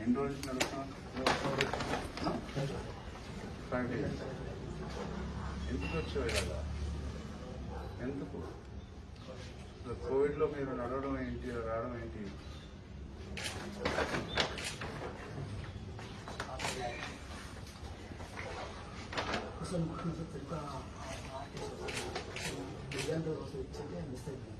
ఎన్ని రోజులు నుంచి నడుస్తున్నావు ఎందుకు వచ్చావు ఇలా ఎందుకు కోవిడ్లో మీరు నడవడం ఏంటి రావడం ఏంటి అసలు మిస్ అయిపోయింది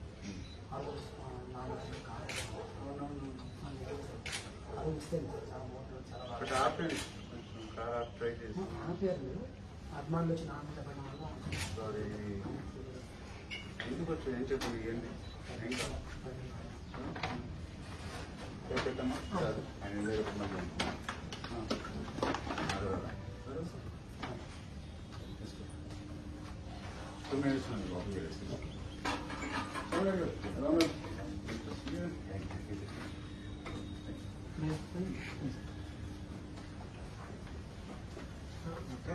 అభిమానులు వచ్చి నా మీద పడిన వల్ల సారీ. ఎందుకు వచ్చావు ఏం చెప్పు ఏంటి? ఏం కావాలి పెట్టమ్మా ఆయన టూ మినిట్స్ బాబు